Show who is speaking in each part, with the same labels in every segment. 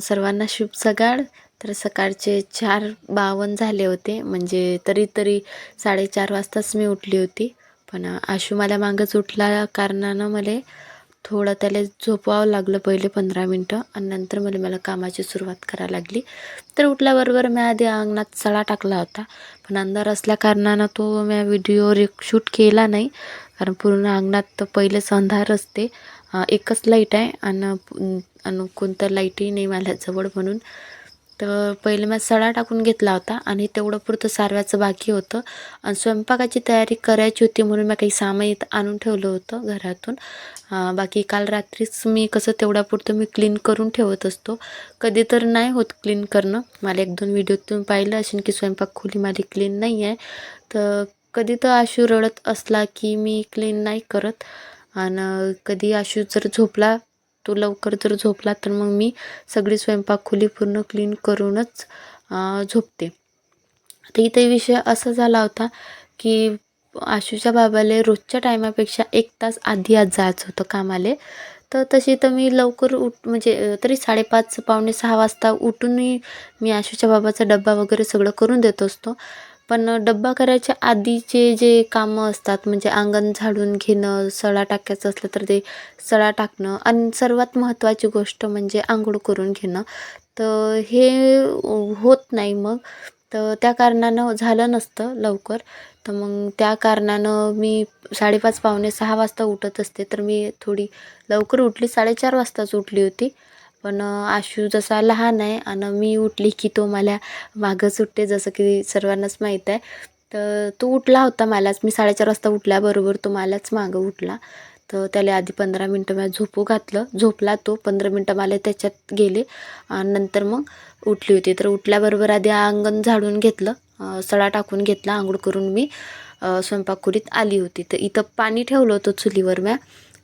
Speaker 1: सर्वांना शुभ सकाळ. तर सकाळचे चार बावन्न झाले होते. म्हणजे तरी तरी साडेचार वाजताच मी उठली होती. पण आशू मला मागंच उठला कारणानं मला थोडं त्याला झोपावं लागलं पहिले पंधरा मिनटं आणि नंतर मला मला कामाची सुरुवात करायला लागली. तर उठल्याबरोबर मी आधी अंगणात सडा टाकला होता. पण अंधार असल्या कारणानं तो मी व्हिडिओ रे शूट केला नाही. कारण पूर्ण अंगणात तर पहिलेच अंधार असते. एकच लाइट आहे आणि आणि कोणतं लाईटही नाही माझ्या जवळ म्हणून. तर पहिले मी सडा टाकून घेतला होता आणि तेवढं पुरतं सारव्याचं बाकी होतं. आणि स्वयंपाकाची तयारी करायची होती म्हणून मी काही सामान आणून ठेवलं होतं घरातून. बाकी काल रात्रीच मी कसं तेवढ्यापुरतं मी क्लीन करून ठेवत असतो. कधी तर नाही होत क्लीन करणं. मला एक दोन व्हिडिओ तुम्ही पाहिलं असेल की स्वयंपाक खोली माझी क्लीन नाही आहे. तर कधी तर आशू रडत असला की मी क्लीन नाही करत. आणि कधी आशू जर झोपला तो लवकर जर झोपला तर मग मी सगळी स्वयंपाकखोली पूर्ण क्लीन करूनच झोपते. तर इथे विषय असा झाला होता की आशूच्या बाबाले रोजच्या टायमापेक्षा एक तास आधी आज जायचं होतं कामाले. तर तशी तर मी लवकर उठ म्हणजे तरी साडेपाच पावणे सहा वाजता उठूनही मी आशूच्या बाबाचा डब्बा वगैरे सगळं करून देत असतो. पण डब्बा करायच्या आधीचे जे कामं असतात म्हणजे अंगण झाडून घेणं सडा टाकायचं असलं तर ते सडा टाकणं आणि सर्वात महत्त्वाची गोष्ट म्हणजे आंघोळ करून घेणं. तर हे होत नाही मग. तर त्या कारणानं झालं नसतं लवकर. तर मग त्या कारणानं मी साडेपाच पावणे सहा वाजता उठत असते. तर मी थोडी लवकर उठली. साडेचार वाजताच उठली होती. पण आशू जसा लहान आहे आणि मी उठली की तो मला मागं सुटते जसं की सर्वांनाच माहीत आहे. तर तो उठला होता मलाच. मी साडेचार वाजता उठल्याबरोबर तो मलाच मागं उठला. तर त्याला आधी पंधरा मिनटं मला झोपू घातलं. झोपला तो. पंधरा मिनटं मला त्याच्यात गेले. आणि नंतर मग उठली होती. तर उठल्याबरोबर आधी अंगण झाडून घेतलं. सडा टाकून घेतला. आंघोळ करून मी स्वयंपाक स्वयंपाकखोलीत आली होती. तर इथं पाणी ठेवलं होतं चुलीवर म्या.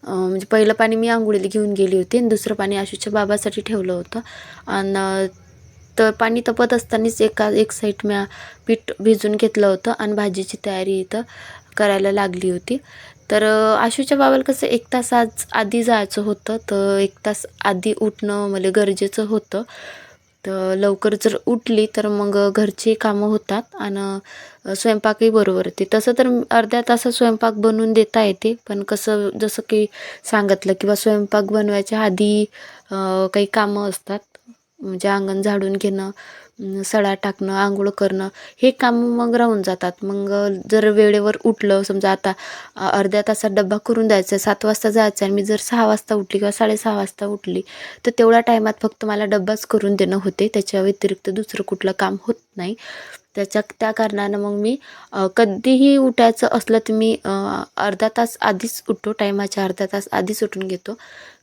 Speaker 1: म्हणजे पहिलं पाणी मी आंघोळीला घेऊन गेली होती आणि दुसरं पाणी आशूच्या बाबासाठी ठेवलं होतं. आणि तर पाणी तपत असतानाच एका एक साईड म्या पीठ भिजून घेतलं होतं आणि भाजीची तयारी इथं करायला लागली होती. तर आशूच्या बाबाला कसं एक तास आज आधी जायचं होतं तर एक तास आधी उठणं मला गरजेचं होतं. तर लवकर जर उठली तर मग घरची कामं होतात आणि स्वयंपाकही बरोबर येते. तसं तर अर्ध्या तासात स्वयंपाक बनवून देता येते पण कसं जसं की सांगितलं किंवा स्वयंपाक बनवायच्या आधी काही कामं असतात. म्हणजे अंगण झाडून घेणं सडा टाकणं आंघोळ करणं हे काम मग राहून जातात. मग जर वेळेवर उठलं समजा आता अर्ध्या तासात डब्बा करून द्यायचा आहे सात वाजता जायचं आहे आणि मी जर सहा वाजता उठली किंवा साडेसहा वाजता उठली तर तेवढ्या टायमात फक्त मला डब्बाच करून देणं होते. त्याच्या व्यतिरिक्त दुसरं कुठलं काम होत नाही. त्याच्या त्या कारणानं मग मी कधीही उठायचं असलं तर मी अर्धा तास आधीच उठतो. टायमाच्या अर्धा तास आधीच उठून घेतो.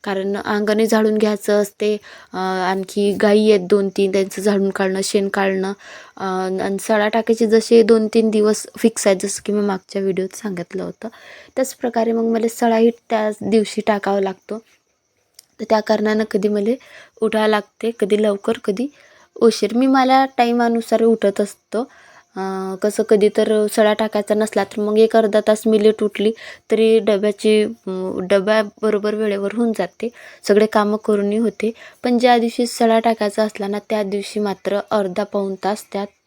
Speaker 1: कारण अंगणी झाडून घ्यायचं असते. आणखी गाई आहेत दोन तीन त्यांचं झाडून काढणं शेण काढणं. आणि सडा टाकायचे जसे दोन तीन दिवस फिक्स आहेत जसं की मी मागच्या व्हिडिओत सांगितलं होतं. त्याच प्रकारे मग मला सडाही त्याच दिवशी टाकावं लागतो. तर त्या कारणानं कधी मला उठावं लागते कधी लवकर कधी उशीर. मी मला टाईमानुसार उठत असतो. कसं कधी तर सडा टाकायचा नसला तर मग एक अर्धा तास मी लेट उठली तरी डब्याची डब्याबरोबर वेळेवर होऊन जाते. सगळे कामं करूनही होते. पण ज्या दिवशी सडा टाकायचा असला ना त्या दिवशी मात्र अर्धा पाऊण तास त्यात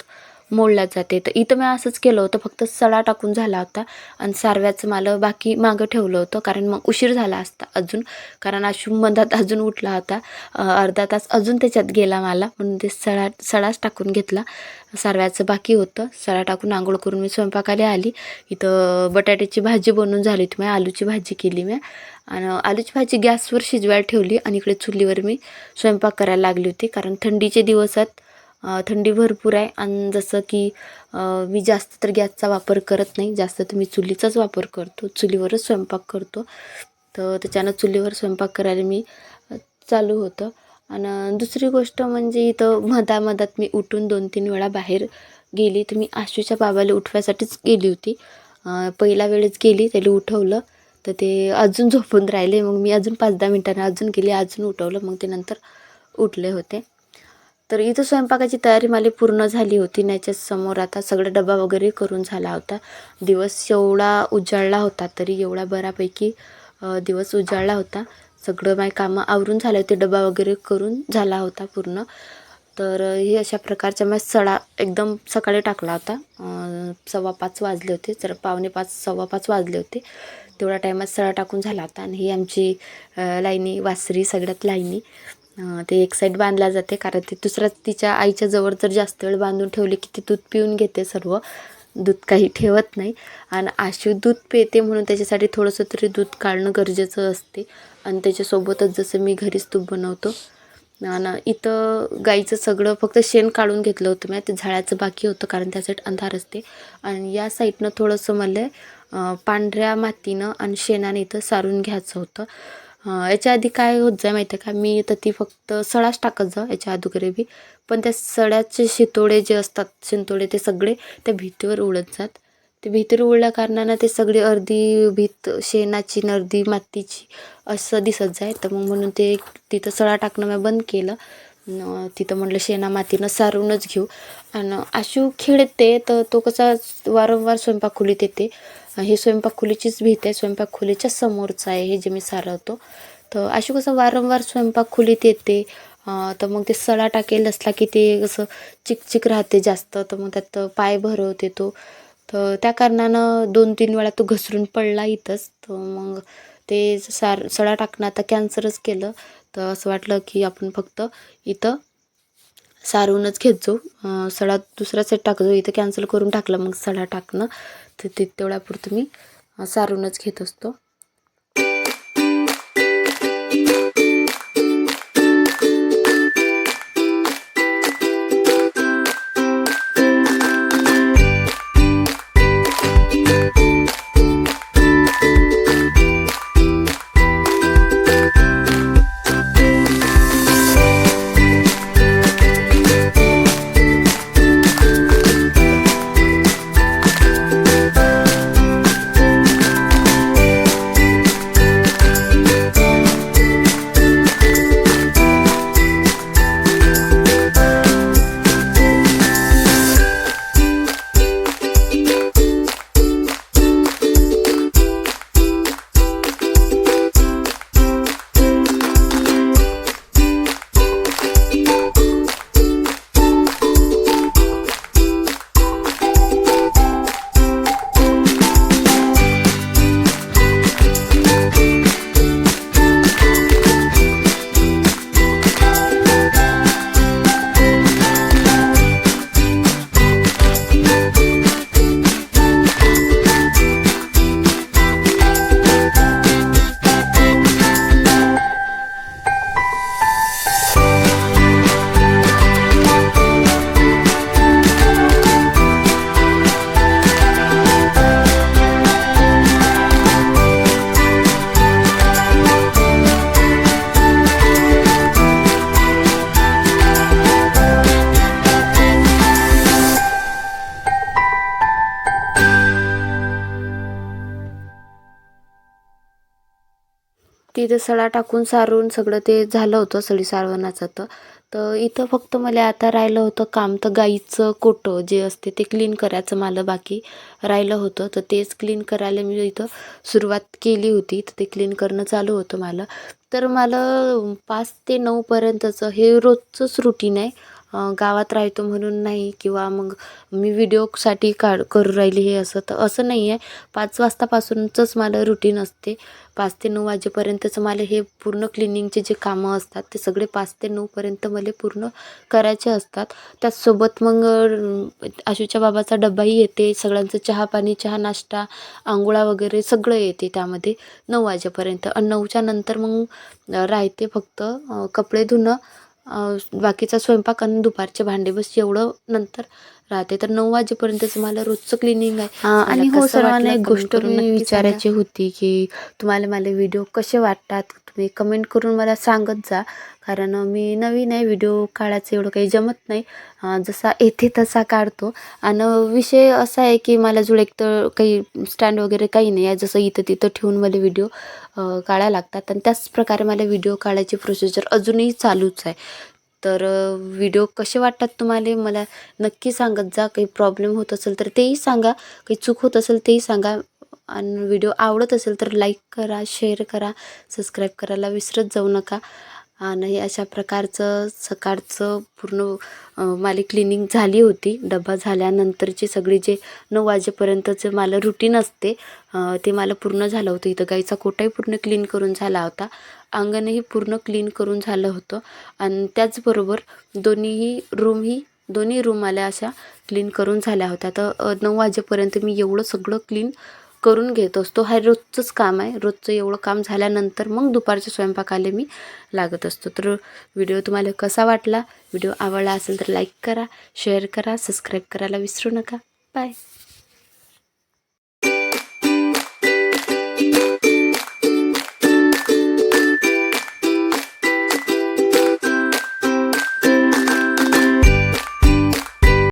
Speaker 1: मोडला जाते. तर इथं मी असंच केलं होतं. फक्त सडा टाकून झाला होता आणि सारव्याचं मला बाकी मागं ठेवलं होतं. कारण मग उशीर झाला असता अजून. कारण अशुभ मधात अजून उठला होता. अर्धा तास अजून त्याच्यात गेला मला. म्हणून ते सडा सडाच टाकून घेतला. सारव्याचं बाकी होतं. सडा टाकून आंघोळ करून मी स्वयंपाकाला आली. इथं बटाट्याची भाजी बनवून झाली होती मी. आलूची भाजी केली मी. आणि आलूची भाजी गॅसवर शिजवायला ठेवली आणि इकडे चुलीवर मी स्वयंपाक करायला लागली होती. कारण थंडीचे दिवस आहेत. थंडी भरपूर आहे. आणि जसं की मी जास्त तर गॅसचा वापर करत नाही. जास्त तर मी चुलीचाच वापर करतो. चुलीवरच स्वयंपाक करतो. तर त्याच्यानं चुलीवर स्वयंपाक करायला मी चालू होतं. आणि दुसरी गोष्ट म्हणजे इथं मधामधात मी उठून दोन तीन वेळा बाहेर गेली. तर मी आशूच्या बाबाला उठवायसाठीच गेली होती. पहिल्या वेळेस गेली त्याला उठवलं. तर ते अजून झोपून राहिले. मग मी अजून पाच दहा मिनटानं अजून गेली अजून उठवलं. मग ते नंतर उठले होते. तर इथं स्वयंपाकाची तयारी मला पूर्ण झाली होती. त्याच्यासमोर आता सगळा डबा वगैरे करून झाला होता. दिवस एवढा उजाळला होता तरी एवढा बऱ्यापैकी दिवस उजाळला होता. सगळं माझी कामं आवरून झाले होते. डबा वगैरे करून झाला होता पूर्ण. तर हे अशा प्रकारच्या मग सडा एकदम सकाळी टाकला होता. सव्वा पाच वाजले होते. जर पावणे पाच सव्वा पाच वाजले होते. तेवढ्या टायमात सडा टाकून झाला होता. आणि ही आमची लाईनी वासरी सगळ्यात लाईनी. ते एक साईड बांधला जाते. कारण ते दुसऱ्या तिच्या आईच्या जवळ जर जास्त वेळ बांधून ठेवले की ती दूध पिऊन घेते सर्व. दूध काही ठेवत नाही. आणि आशू दूध पिते म्हणून त्याच्यासाठी थोडंसं तरी दूध काढणं गरजेचं असते. आणि त्याच्यासोबतच जसं मी घरीच तूप बनवतो. आणि इथं गाईचं सगळं फक्त शेण काढून घेतलं होतं. मी ते झाडाचं बाकी होतं कारण त्या साईड अंधार असते. आणि या साईडनं थोडंसं मला पांढऱ्या मातीनं आणि शेणाने इथं सारून घ्यायचं होतं. याच्या आधी काय होत जाय माहिती आहे का? मी तर ती फक्त सडाच टाकत जा याच्या अगोदर बी पण त्या सड्याचे शितोडे जे असतात शिंतोडे ते सगळे त्या भीतीवर उडत जात. ते भीतीवर उडल्या कारणानं ते सगळी अर्धी भीत शेणाची न अर्धी मातीची असं दिसत जाय. तर मग म्हणून ते तिथं सडा टाकणं मी बंद केलं. तिथं म्हटलं शेणा मातीनं सारूनच घेऊ. आणि आशू खेळते तर तो कसा वारंवार स्वयंपाक खोलीत येते. हे स्वयंपाक खोलीचीच भीत आहे. स्वयंपाक खोलीच्या समोरचं आहे हे जे मी सारवतो. तर अशी कसं वारंवार स्वयंपाक खोलीत येते. तर मग ते सडा टाकेल असला की ते कसं चिकचिक राहते जास्त. तर मग त्यात पाय भरवते तो तर त्या कारणानं दोन तीन वेळा तो घसरून पडला इथंच. तर मग ते सार सडा टाकणं आता कॅन्सरच केलं. तर असं वाटलं की आपण फक्त इथं सारूनच घेत जाऊ. सडा दुसरा सेट टाकतो इथं कॅन्सल करून टाकलं मग सडा टाकणं. ते तेवढ्यापुरतं मी सारूनच घेत असतो. तिथं सडा टाकून सारून सगळं ते झालं होतं सडी सारवणाचं तर. तर इथं फक्त मला आता राहिलं होतं काम तर गाईचं कोटं जे असते ते क्लीन करायचं मला बाकी राहिलं होतं. तर तेच क्लीन करायला मी इथं सुरुवात केली होती तर ते क्लीन करणं चालू होतं मला. तर मला पाच ते नऊपर्यंतचं हे रोजचंच रुटीन आहे. गावात राहतो म्हणून नाही किंवा मग मी व्हिडिओसाठी काढ करू राहिली हे असं तर असं नाही आहे पाच वाजतापासूनचंच मला रुटीन असते. पाच ते नऊ वाजेपर्यंतचं मला हे पूर्ण क्लिनिंगचे जे कामं असतात ते सगळे पाच ते नऊपर्यंत मला पूर्ण करायचे असतात. त्याचसोबत मग आशूच्या बाबाचा डब्बाही येते. सगळ्यांचं चहा पाणी चहा नाश्ता आंघोळा वगैरे सगळं येते त्यामध्ये नऊ वाजेपर्यंत. आणि नऊच्या नंतर मग राहते फक्त कपडे धुणं बाकीचा स्वयंपाक आणि दुपारचे भांडे बस एवढं नंतर राहते. तर नऊ वाजेपर्यंतच मला रोजचं क्लिनिंग आहे. आणि हो सर्वांना एक गोष्ट मी विचारायची होती की तुम्हाला माझे व्हिडिओ कसे वाटतात? तुम्ही कमेंट करून मला सांगत जा. कारण मी नवीन आहे व्हिडिओ काढायचं एवढं काही जमत नाही. जसा येते तसा काढतो. आणि विषय असा आहे की मला जुळ एक तर काही स्टँड वगैरे काही नाही आहे. जसं इथं तिथं ठेवून मला व्हिडिओ काढायला लागतात. आणि त्याच प्रकारे मला व्हिडिओ काढायची प्रोसिजर अजूनही चालूच आहे. तर व्हिडिओ कसे वाटतात तुम्हाला? मला नक्की सांगत जा काही प्रॉब्लेम होत असेल तर तेही सांगा. काही चूक होत असेल तेही सांगा. आणि व्हिडिओ आवडत असेल तर लाईक करा शेअर करा सबस्क्राईब करायला विसरत जाऊ नका. आणि अशा प्रकारचं सकाळचं पूर्ण माली माझी क्लिनिंग झाली होती. डबा झाल्यानंतरची सगळी जे नऊ वाजेपर्यंतचं मला रुटीन असते ते मला पूर्ण झालं होतं. इथं गाईचा कोटाही पूर्ण क्लीन करून झाला होता. अंगणही पूर्ण क्लीन करून झालं होतं. आणि त्याचबरोबर दोन्हीही रूमही दोन्ही रूम मला अशा क्लीन करून झाल्या होत्या. तर नऊ वाजेपर्यंत मी एवढं सगळं क्लीन करून घेत असतो. हा रोजचंच काम आहे. रोजचं एवढं काम झाल्यानंतर मग दुपारच्या स्वयंपाकाला मी लागत असतो. तर व्हिडिओ तुम्हाला कसा वाटला? व्हिडिओ आवडला असेल तर लाईक करा शेअर करा सबस्क्राईब करायला विसरू नका. बाय.